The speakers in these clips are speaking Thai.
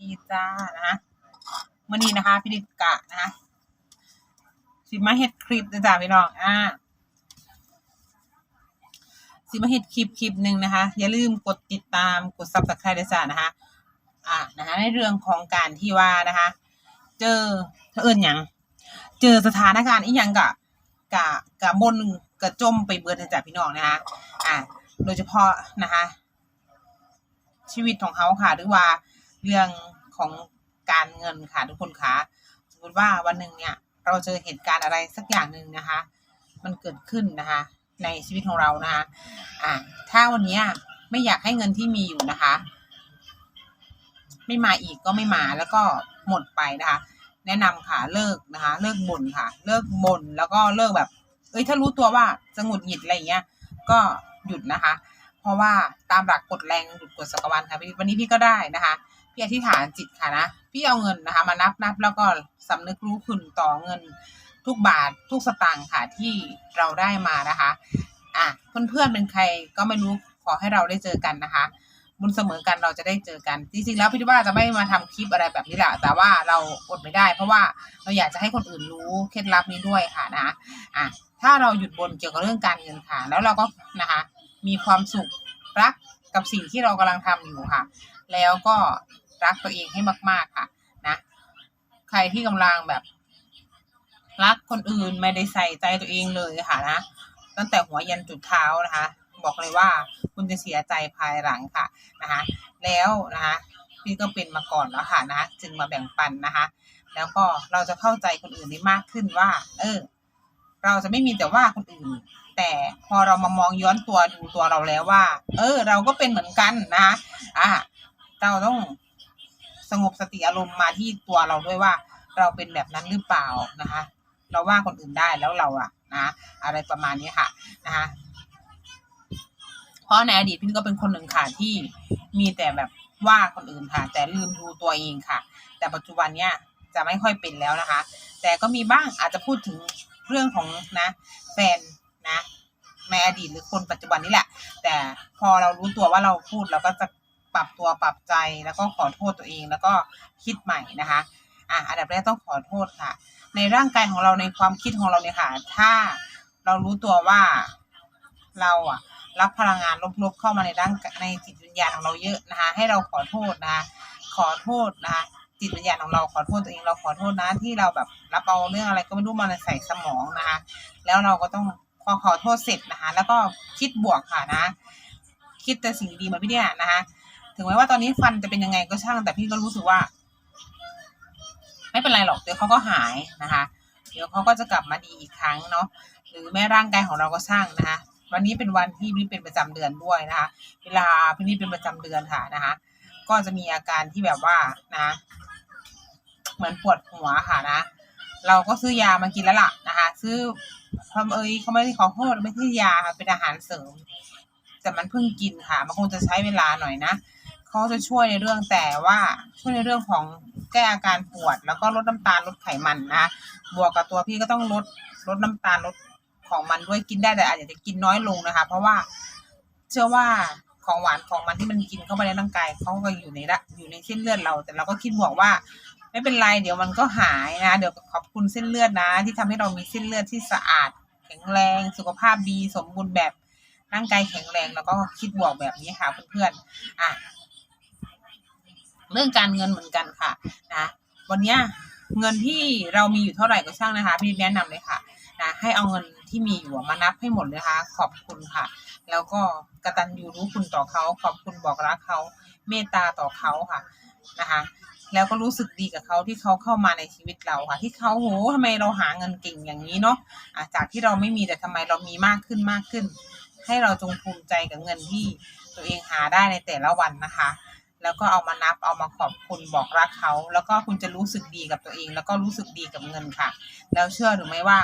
ดีจ้านะคะมื่อนี้นะคะพินิกะนะคะสิมาเฮ็ดคลิปจ้าพี่น้องอ่าสิมาเฮ็ดคลิปคลิปหนึ่งนะคะ อย่าลืมกดติดตามกดซับสไครต์ด้วยจ้านะคะ อ่านะคะในเรื่องของการที่ว่านะคะ เจอเธอเอิญอย่างเจอสถานการณ์อีหยังกะกะกะบนกะจมไปเบิดนจ้ะพี่น้องนะคะ อ่า โดยเฉพาะนะคะ ชีวิตของเขาค่ะหรือว่า เรื่องของการเงินค่ะทุกคนคะสมมติว่าวันหนึ่งเนี่ยเราเจอเหตุการณ์อะไรสักอย่างหนึ่งนะคะ มันเกิดขึ้นนะคะ ในชีวิตของเรานะคะอ่าถ้าวันนี้ไม่อยากให้เงินที่มีอยู่นะคะ ไม่มาอีกก็ไม่มาแล้วก็หมดไปนะคะ แนะนำค่ะเลิกนะคะ เลิกบ่นค่ะ เลิกบ่นแล้วก็เลิกแบบ เอ้ยถ้ารู้ตัวว่าจะหงุดหงิดอะไรเงี้ย ก็หยุดนะคะ เพราะว่าตามหลักกฎแรงหยุดกฎสกวันค่ะวันนี้พี่ก็ได้นะคะ พี่อธิษฐานจิตค่ะนะ พี่เอาเงินนะคะ มานับนับแล้วก็สำนึกรู้คุณต่อเงิน ทุกบาททุกสตางค์ค่ะที่เราได้มานะคะ อะเพื่อนๆเป็นใครก็ไม่รู้ขอให้เราได้เจอกันนะคะ บุญเสมอกันเราจะได้เจอกัน จริงๆแล้วพี่ว่าจะไม่มาทำคลิปอะไรแบบนี้แหละแต่ว่าเราอดไม่ได้ เพราะว่าเราอยากจะให้คนอื่นรู้เคล็ดลับนี้ด้วยค่ะนะอะถ้าเราหยุดบนเกี่ยวกับเรื่องการเงินค่ะ แล้วเราก็นะคะ มีความสุขรักกับสิ่งที่เรากำลังทำอยู่ค่ะ แล้วก็ รักตัวเองให้มาก ๆ ค่ะนะใครที่กำลังแบบ รักคนอื่นไม่ได้ใส่ใจตัวเองเลยค่ะนะตั้งแต่หัวยันจุดเท้านะคะ บอกเลยว่าคุณจะเสียใจภายหลังค่ะนะคะ แล้วนะคะพี่ก็เป็นมาก่อนแล้วค่ะนะจึงมาแบ่งปันนะคะ แล้วก็เราจะเข้าใจคนอื่นได้มากขึ้นว่า เออ เราจะไม่มีแต่ว่าคนอื่น แต่พอเรามามองย้อนตัวดูตัวเราแล้วว่า เออ เราก็เป็นเหมือนกันนะคะอะเราต้อง สงบสติอารมณ์มาที่ตัวเราด้วยว่า เราเป็นแบบนั้นหรือเปล่านะคะ เราว่าคนอื่นได้แล้วเราอะนะอะไรประมาณนี้ค่ะนะคะเพราะในอดีตพี่ก็เป็นคนหนึ่งค่ะที่มีแต่แบบว่าคนอื่นค่ะ แต่ลืมดูตัวเองค่ะ แต่ปัจจุบันเนี้ยจะไม่ค่อยเป็นแล้วนะคะ แต่ก็มีบ้างอาจจะพูดถึงเรื่องของนะ แฟนนะในอดีตหรือคนปัจจุบันนี่แหละ แต่พอเรารู้ตัวว่าเราพูดเราก็จะ ปรับตัวปรับใจแล้วก็ขอโทษตัวเอง แล้วก็คิดใหม่นะคะอะอันดับแรกต้องขอโทษค่ะ ในร่างกายของเราในความคิดของเราเนี่ยค่ะ ถ้าเรารู้ตัวว่าเราอะ รับพลังงานลบๆเข้ามาในร่างในจิตวิญญาณของเราเยอะนะคะ ให้เราขอโทษนะคะขอโทษนะคะจิตวิญญาณของเราขอโทษตัวเองเราขอโทษนะที่เราแบบรับเอาเรื่องอะไรก็ไม่รู้มาใส่สมองนะคะ แล้วเราก็ต้องพอขอโทษเสร็จนะคะ แล้วก็คิดบวกค่ะนะ คิดแต่สิ่งดีมาพี่เนี่ยนะคะ ถึงแม้ว่าตอนนี้ฟันจะเป็นยังไงก็ช่าง แต่พี่ก็รู้สึกว่า ไม่เป็นไรหรอกเดี๋ยวเขาก็หายนะคะ เดี๋ยวเขาก็จะกลับมาดีอีกครั้งเนาะหรือแม้ร่างกายของเราก็ช่างนะคะ วันนี้เป็นวันที่พี่เป็นประจำเดือนด้วยนะคะ เวลาพี่นี่เป็นประจำเดือนค่ะนะคะ ก็จะมีอาการที่แบบว่านะเหมือนปวดหัวค่ะนะ เราก็ซื้อยามากินแล้วล่ะนะคะ ซื้อทำเอ้ยเขาไม่ได้ขอโทษไม่ใช่ยาค่ะเป็นอาหารเสริม แต่มันเพิ่งกินค่ะ มันคงจะใช้เวลาหน่อยนะ เขาจะช่วยในเรื่องแต่ว่าช่วยในเรื่องของแก้อาการปวด แล้วก็ลดน้ำตาลลดไขมันนะบวกกับตัวพี่ก็ต้องลดลดน้ำตาลลดของมันด้วยกินได้แต่อาจจะกินน้อยลงนะคะ เพราะว่าเชื่อว่าของหวานของมันที่มันกินเข้าไปในร่างกายเขาก็อยู่ในละอยู่ในเส้นเลือดเรา แต่เราก็คิดบวกว่า ไม่เป็นไรเดี๋ยวมันก็หายนะเดี๋ยวขอบคุณเส้นเลือดนะ ที่ทำให้เรามีเส้นเลือดที่สะอาด แข็งแรงสุขภาพดีสมบูรณ์แบบร่างกายแข็งแรงแล้วก็คิดบวกแบบนี้ค่ะเพื่อนๆอะ เรื่องการเงินเหมือนกันค่ะนะวันนี้เงินที่เรามีอยู่เท่าไหร่ก็ช่างนะคะพี่แนะนำเลยค่ะนะให้เอาเงินที่มีอยู่มานับให้หมดเลยค่ะ ขอบคุณค่ะ แล้วก็กระตัญญูรู้คุณต่อเขา ขอบคุณบอกรักเขา เมตตาต่อเขาค่ะนะคะแล้วก็รู้สึกดีกับเขาที่เขาเข้ามาในชีวิตเราค่ะ ที่เขาโหทำไมเราหาเงินเก่งอย่างนี้เนาะะจากที่เราไม่มีแต่ทำไมเรามีมากขึ้นมากขึ้น ให้เราจงภูมิใจกับเงินที่ตัวเองหาได้ในแต่ละวันนะคะ แล้วก็เอามานับเอามาขอบคุณบอกรักเขา แล้วก็คุณจะรู้สึกดีกับตัวเอง แล้วก็รู้สึกดีกับเงินค่ะ แล้วเชื่อหรือไม่ว่า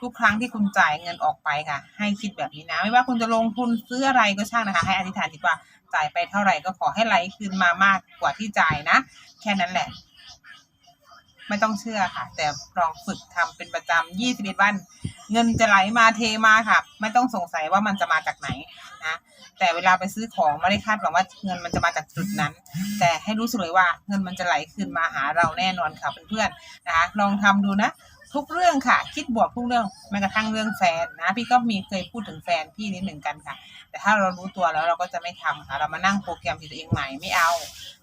ทุกครั้งที่คุณจ่ายเงินออกไปค่ะ ให้คิดแบบนี้นะ ไม่ว่าคุณจะลงทุนซื้ออะไรก็ช่างนะคะ ให้อธิษฐานจิตว่าจ่ายไปเท่าไหร่ก็ขอให้ไหลคืนมามากกว่าที่จ่ายนะ แค่นั้นแหละ ไม่ต้องเชื่อค่ะ แต่ลองฝึกทำเป็นประจำยี่สิบเอ็ดวัน เงินจะไหลมาเทมาค่ะ ไม่ต้องสงสัยว่ามันจะมาจากไหนนะแต่เวลาไปซื้อของไม่ได้คาดหวังว่าเงินมันจะมาจากจุดนั้น แต่ให้รู้สึกเลยว่าเงินมันจะไหลคืนมาหาเราแน่นอนค่ะเพื่อนๆนะคะลองทำดูนะทุกเรื่องค่ะ คิดบวกทุกเรื่องแม้กระทั่งเรื่องแฟนนะ พี่ก็มีเคยพูดถึงแฟนพี่นิดหนึ่งกันค่ะ แต่ถ้าเรารู้ตัวแล้วเราก็จะไม่ทำค่ะ เรามานั่งโปรแกรมตัวเองใหม่ไม่เอา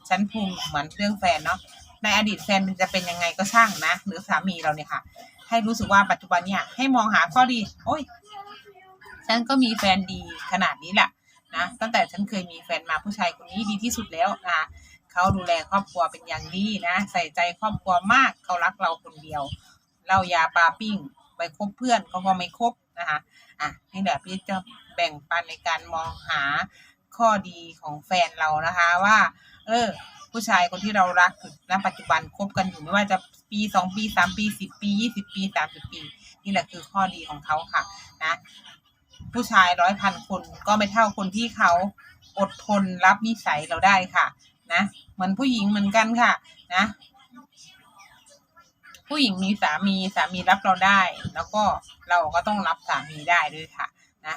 ฉันภูมิเหมือนเรื่องแฟนเนาะ ในอดีตแฟนมันจะเป็นยังไงก็ช่างนะ หรือสามีเราเนี่ยค่ะ ให้รู้สึกว่าปัจจุบันเนี่ยให้มองหาข้อดี โอ้ย ฉันก็มีแฟนดีขนาดนี้แหละนะตั้งแต่ฉันเคยมีแฟนมาผู้ชายคนนี้ดีที่สุดแล้วนะคะเขาดูแลครอบครัวเป็นอย่างดีนะ ใส่ใจครอบครัวมากเขารักเราคนเดียวเหล้ายาปลาปิ้งไปคบเพื่อนเขาก็ไม่คบนะคะอะนี่แหละพี่จะแบ่งปันในการมองหาข้อดีของแฟนเรานะคะว่า เออ ผู้ชายคนที่เรารักอยู่ณปัจจุบันคบกันอยู่ไม่ว่าจะปีสองปีสามปีสิบปียี่สิบปีสามสิบปี นี่แหละคือข้อดีของเขาค่ะนะผู้ชายร้อยพันคนก็ไม่เท่าคนที่เขาอดทนรับนิสัยเราได้ค่ะ นะเหมือนผู้หญิงเหมือนกันค่ะ นะ ผู้หญิงมีสามีสามีรับเราได้ แล้วก็เราก็ต้องรับสามีได้ด้วยค่ะ นะ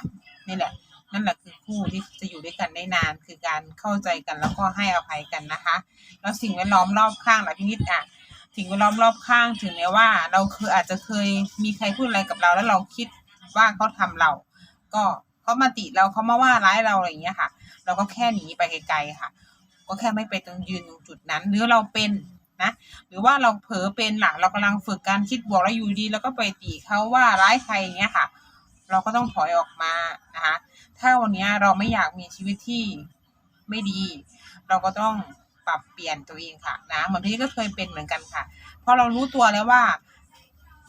นี่แหละ นั่นแหละคือคู่ที่จะอยู่ด้วยกันได้นาน คือการเข้าใจกันแล้วก็ให้อภัยกันนะคะ แล้วสิ่งแวดล้อมรอบข้างล่ะพี่นิดอะสิ่งแวดล้อมรอบข้างถึงแม้ว่า เราคืออาจจะเคยมีใครพูดอะไรกับเรา แล้วเราคิดว่าเขาทำเรา ก็เขามาติเราเขามาว่าร้ายเราอะไรอย่างเงี้ยค่ะ เราก็แค่หนีไปไกลๆค่ะ ก็แค่ไม่ไปตรงยืนตรงจุดนั้นหรือเราเป็นนะหรือว่าเราเผลอเป็นหลังเรากำลังฝึกการคิดบวกแล้วอยู่ดี แล้วก็ไปตีเขาว่าร้ายใครอย่างเงี้ยค่ะ เราก็ต้องถอยออกมานะคะ ถ้าวันนี้เราไม่อยากมีชีวิตที่ไม่ดี เราก็ต้องปรับเปลี่ยนตัวเองค่ะนะเหมือนพี่ก็เคยเป็นเหมือนกันค่ะพอเรารู้ตัวแล้วว่า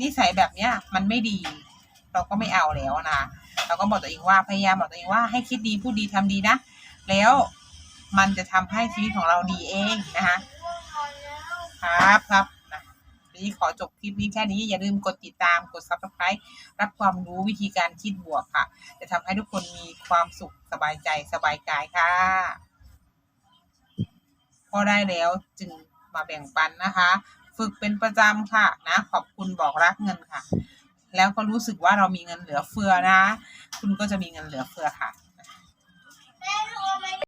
นิสัยแบบเนี้ยมันไม่ดี เราก็ไม่เอาแล้วนะคะเราก็บอกตัวเองว่าพยายามบอกตัวเองว่าให้คิดดีพูดดีทำดีนะแล้วมันจะทำให้ชีวิตของเราดีเองนะคะครับครับ วันนี้ขอจบคลิปนี้แค่นี้อย่าลืมกดติดตามกด subscribe รับความรู้วิธีการคิดบวกค่ะ จะทำให้ทุกคนมีความสุขสบายใจสบายกายค่ะ พอได้แล้วจึงมาแบ่งปันนะคะ ฝึกเป็นประจำค่ะนะ ขอบคุณบอกรักเงินค่ะ แล้วก็รู้สึกว่าเรามีเงินเหลือเฟือนะ คุณก็จะมีเงินเหลือเฟือค่ะ